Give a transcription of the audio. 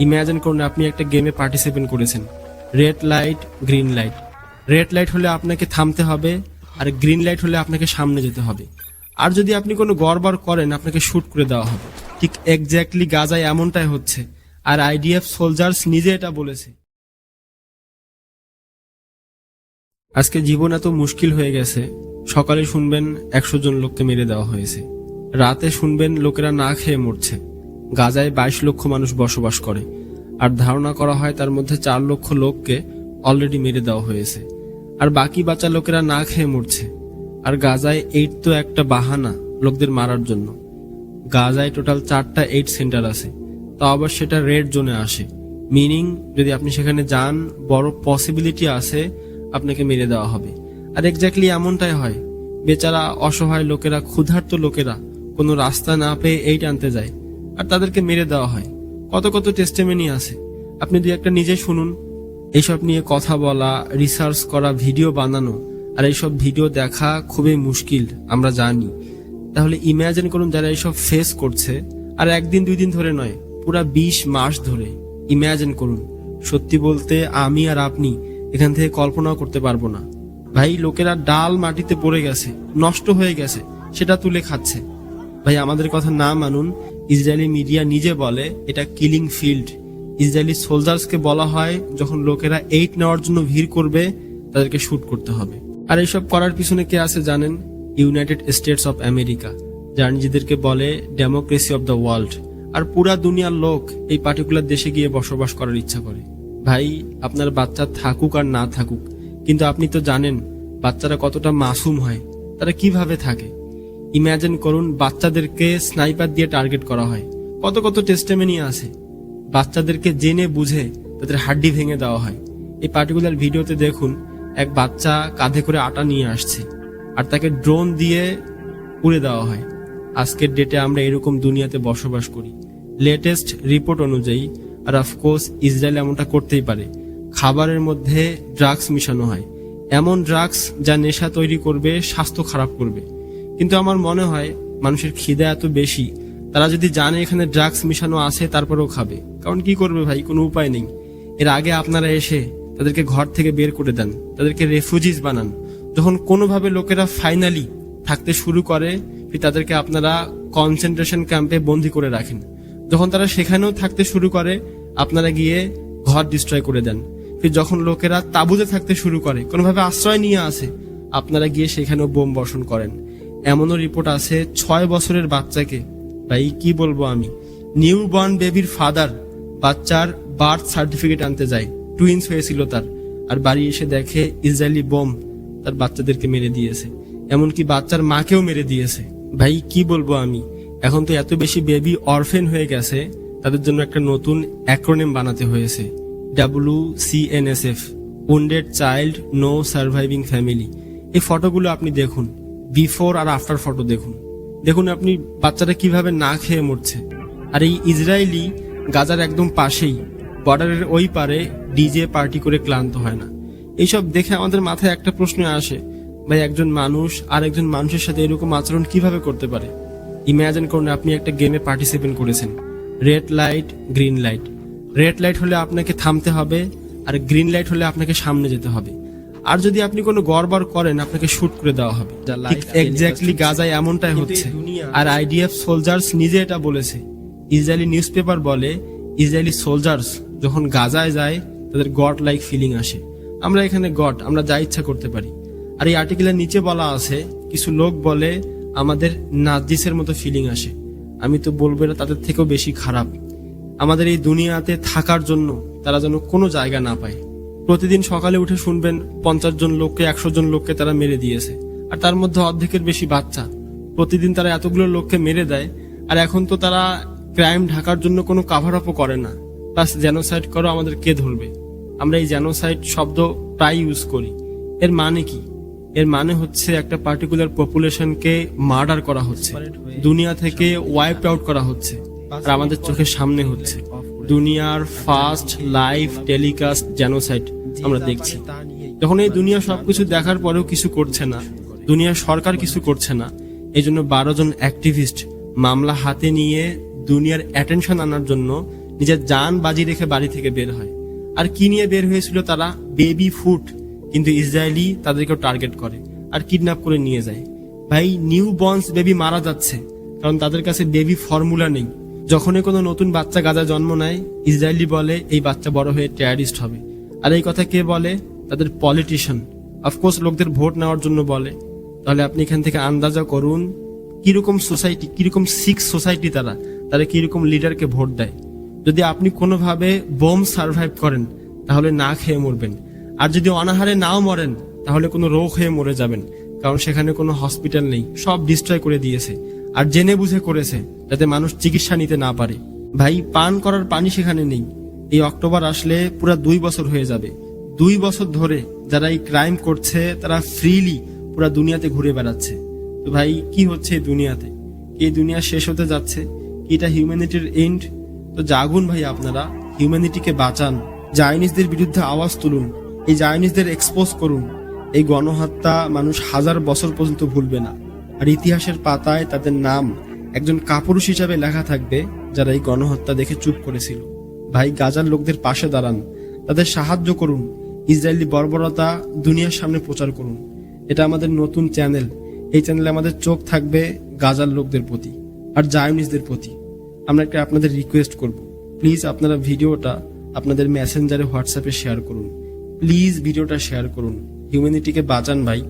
Imagine করুন আপনি একটা গেমে পার্টিসিপেট করেছেন। Red light green light red light হলে আপনাকে থামতে হবে আর গ্রিন লাইট হলে আপনাকে সামনে যেতে হবে। আর যদি আপনি কোনো গড়বড় করেন, আপনাকে শ্যুট করে দেওয়া হবে। ঠিক এক্স্যাক্টলি গাজায় এমনটাই হচ্ছে। আর আইডিএফ সোলজার্স নিজে এটা বলেছে। আজকে জীবন এত মুশকিল হয়ে গেছে। সকালে শুনবেন একশো জন লোককে মেরে দেওয়া হয়েছে। রাতে শুনবেন লোকেরা না খেয়ে মরছে। গাজায় বাইশ লক্ষ মানুষ বসবাস করে। আর ধারণা করা হয় তার মধ্যে চার লক্ষ লোককে অলরেডি মেরে দেওয়া হয়েছে। আর বাকি বাচ্চা লোকেরা না খেয়ে মরছে। আর গাজায় এইট তো একটা বাহানা লোকদের মারার জন্য। গাজায় টোটাল চারটা এইট সেন্টার আছে। তা আবার সেটা রেড জোনে আসে। মিনিং যদি আপনি সেখানে যান, বড় পসিবিলিটি আছে আপনাকে মেরে দেওয়া হবে। আর এক্স্যাক্টলি এমনটাই হয়। বেচারা অসহায় লোকেরা, ক্ষুধার্ত লোকেরা কোনো রাস্তা না পেয়ে এইট আনতে যায়। আর তাদেরকে মেরে দেওয়া হয়। কত কত টেস্টেমেনি আছে। আপনি দুই একটা নিজে শুনুন। এইসব নিয়ে কথা বলা রিসার্চ করা ভিডিও বানানো আর এইসব ভিডিও দেখা খুবই মুশকিল, আমরা জানি। তাহলে ইমাজিন করুন যারা এইসব ফেস করছে, আর একদিন, দুই দিন ধরে নয়, পুরা বিশ মাস ধরে। ইমাজিন করুন, সত্যি বলতে আমি আর আপনি এখান থেকে কল্পনাও করতে পারব না। ভাই, লোকেরা ডাল মাটিতে পড়ে গেছে, নষ্ট হয়ে গেছে, সেটা তুলে খাচ্ছে। ভাই, আমাদের কথা না মানুন ইসরায়েলি মিডিয়া নিজে বলে, এটা কিলিং ফিল্ড ইসরায়েলি সোলজার্সকে বলা হয়, যখন লোকেরা এইট নেওয়ার জন্য ভিড় করবে, তাদেরকে শুট করতে হবে। আর এইসব করার পিছনে কে আছে জানেন? ইউনাইটেড স্টেটস অফ আমেরিকা যারা নিজেদেরকে বলে ডেমোক্রেসি অফ দ্য ওয়ার্ল্ড আর পুরা দুনিয়ার লোক এই পার্টিকুলার দেশে গিয়ে বসবাস করার ইচ্ছা করে। ভাই, আপনার বাচ্চা থাকুক আর না থাকুক, কিন্তু আপনি তো জানেন, বাচ্চারা কতটা মাসুম হয়, তারা কীভাবে থাকে? ইমাজিন করুন, বাচ্চাদেরকে স্নাইপার দিয়ে টার্গেট করা হয়। কত কত টেস্টেমেনি আছে। বাচ্চাদেরকে জেনে বুঝে তাদের হাড্ডি ভেঙে দেওয়া হয়। এই পার্টিকুলার ভিডিওতে দেখুন, এক বাচ্চা কাঁধে করে আটা নিয়ে আসছে আর তাকে ড্রোন দিয়ে উড়ে দেওয়া হয়। আজকের ডেটে আমরা এরকম দুনিয়াতে বসবাস করি। লেটেস্ট রিপোর্ট অনুযায়ী, আর অফকোর্স ইসরায়েল এমনটা করতেই পারে। খাবারের মধ্যে ড্রাগস মিশানো হয়। এমন ড্রাগস যা নেশা তৈরি করবে, স্বাস্থ্য খারাপ করবে। কিন্তু আমার মনে হয় মানুষের খিদে এত বেশি, তারা যদি জানে এখানে ড্রাগস মিশানো আছে, তারপরেও খাবে। কারণ কি করবে ভাই? কোনো উপায় নেই। এর আগে আপনারা এসে তাদেরকে ঘর থেকে বের করে দেন, তাদেরকে রেফিউজিস বানান। যখন কোনোভাবে লোকেরা ফাইনালি থাকতে শুরু করে তাদেরকে আপনারা কনসেন্ট্রেশন ক্যাম্পে বন্দি করে রাখেন। যখন তারা সেখানেও থাকতে শুরু করে, আপনারা গিয়ে ঘর ডিস্ট্রয় করে দেন। ফির যখন লোকেরা তাঁবুতে থাকতে শুরু করে, কোনোভাবে আশ্রয় নিয়ে আসে, আপনারা গিয়ে সেখানেও বোম বর্ষণ করেন। এমনও রিপোর্ট আছে, ছয় বছরের বাচ্চাকে, ভাই, কি বলব আমি? নিউ বর্ন বেবির ফাদার, বাচ্চার বার্থ সার্টিফিকেট আনতে যায়। টুইন্স হয়েছিল তার। আর বাড়ি এসে দেখে ইসরায়েলি বোম তার বাচ্চাদেরকে মেরে দিয়েছে। এমনকি বাচ্চার মাকেও মেরে দিয়েছে। ভাই, কি বলব আমি? এখন তো এত বেশি বেবি অরফেন হয়ে গেছে, তাদের জন্য একটা নতুন অ্যাক্রোনেম বানাতে হয়েছে। W CNSF wounded child no surviving family. এই ফটোগুলো আপনি দেখুন। বিফোর আর আফটার ফটো দেখুন। দেখুন আপনি বাচ্চারা কীভাবে না খেয়ে মরছে। আর এই ইসরায়েলি গাজার একদম পাশেই, বর্ডারের ওই পারে ডিজে পার্টি করে ক্লান্ত হয় না। এইসব দেখে আমাদের মাথায় একটা প্রশ্ন আসে, ভাই একজন মানুষ আর একজন মানুষের সাথে এরকম আচরণ কীভাবে করতে পারে? ইমাজিন করুন আপনি একটা গেমে পার্টিসিপেট করেছেন। Red light green light red light হলে আপনাকে থামতে হবে আর গ্রিন লাইট হলে আপনাকে সামনে যেতে হবে। আর যদি আপনি কোনো গড়বড় করেন আপনাকে শুট করে দেওয়া হবে। এক্স্যাক্টলি গাজায় এমনটাই হচ্ছে। আর আইডিএফ সোলজার্স নিজে এটা বলেছে। ইসরায়েলি নিউজ পেপার বলে ইসরায়েলি সোলজার্স যখন গাজায় যায় তাদের গড লাইক ফিলিং আসে। আমরা এখানে গড আমরা যা ইচ্ছা করতে পারি। আর এই আর্টিকেলের নিচে বলা আছে কিছু লোক বলে আমাদের নাজিসের মতো ফিলিং আসে। আমি তো বলব এটা তাদের থেকেও বেশি খারাপ। আমাদের এই দুনিয়াতে থাকার জন্য তারা যেন কোনো জায়গা না পায়। প্রতিদিন সকালে উঠে শুনবেন পঞ্চাশ জন লোককে, একশো জন লোককে তারা মেরে দিয়েছে। আর তার মধ্যে অর্ধেকের বেশি বাচ্চা। প্রতিদিন তারা এতগুলো লোককে মেরে দেয়, আর এখন তো তারা ক্রাইম ঢাকার জন্য কোনো কাভার আপও করে না। প্লাস জেনোসাইড করো, আমাদের কে ধরবে? আমরা এই জেনোসাইড শব্দ প্রায় ইউজ করি। এর মানে কি? এর মানে হচ্ছে একটা পার্টিকুলার পপুলেশনকে মার্ডার করা হচ্ছে। দুনিয়া থেকে ওয়াইপ আউট করা হচ্ছে। আর আমাদের চোখের সামনে হচ্ছে। দুনিয়ার ফার্স্ট লাইভ টেলিকাস্ট জেনোসাইড আমরা দেখছি। যখন এই দুনিয়া সবকিছু দেখার পরেও কিছু করছে না দুনিয়ার সরকার কিছু করছে না এই জন্য বারো জন অ্যাক্টিভিস্ট মামলা হাতে নিয়ে দুনিয়ার অ্যাটেনশন আনার জন্য নিজের যান বাজি রেখে বাড়ি থেকে বের হয়। আর কি নিয়ে বের হয়েছিল তারা? বেবি ফুড কিন্তু ইসরায়েলি তাদেরকেও টার্গেট করে আর কিডন্যাপ করে নিয়ে যায়। ভাই নিউ বর্নস বেবি মারা যাচ্ছে কারণ তাদের কাছে বেবি ফর্মুলা নেই। যখনই কোনো নতুন বাচ্চা গাজা জন্ম নেয় ইসরায়েলি বলে এই বাচ্চা বড় হয়ে টেয়ারিস্ট হবে। আর এই কথা কে বলে? তাদের পলিটিশিয়ান অফকোর্স লোকদের ভোট নেওয়ার জন্য বলে। তাহলে আপনি এখান থেকে আন্দাজা করুন, কীরকম সোসাইটি কীরকম সিক্স সোসাইটি তারা তারা কীরকম লিডারকে ভোট দেয়। যদি আপনি কোনোভাবে বোম সার্ভাইভ করেন, তাহলে না খেয়ে মরবেন। আর যদি অনাহারে নাও মরেন, তাহলে কোনো রোগ হয়ে মরে যাবেন। কারণ সেখানে কোনো হসপিটাল নেই, সব ডিস্ট্রয় করে দিয়েছে। আর জেনে বুঝে করেছে, যাতে মানুষ চিকিৎসা নিতে না পারে। ভাই, পান করার পানি সেখানে নেই। এই অক্টোবর আসলে পুরো দুই বছর হয়ে যাবে। দুই বছর ধরে যারা এই ক্রাইম করছে, তারা ফ্রিলি পুরো দুনিয়াতে ঘুরে বেড়াচ্ছে। তো ভাই, কি হচ্ছে এই দুনিয়াতে? এই দুনিয়া শেষ হতে যাচ্ছে? এটা হিউম্যানিটির এন্ড তো জাগুন ভাই আপনারা হিউম্যানিটিকে বাঁচান। জাইনিজদের বিরুদ্ধে আওয়াজ তুলুন। এই জাইনিজদের এক্সপোজ করুন। এই গণহত্যা মানুষ হাজার বছর পর্যন্ত ভুলবে না। আর ইতিহাসের পাতায় তাদের নাম একজন কাপুরুষ হিসাবে লেখা থাকবে, যারা এই গণহত্যা দেখে চুপ করেছিল। ভাই গাজার লোকদের পাশে দাঁড়ান। তাদের সাহায্য করুন। ইসরায়েলি বর্বরতা দুনিয়ার সামনে প্রচার করুন। এটা আমাদের নতুন চ্যানেল। এই চ্যানেলে আমাদের চোখ থাকবে গাজার লোকদের প্রতি আর জায়নিসদের প্রতি। আমরা একটা আপনাদের রিকোয়েস্ট করব। প্লিজ আপনারা ভিডিওটা আপনাদের মেসেঞ্জারে হোয়াটসঅ্যাপে শেয়ার করুন। প্লিজ ভিডিওটা শেয়ার করুন। হিউম্যানিটিকে বাঁচান ভাই।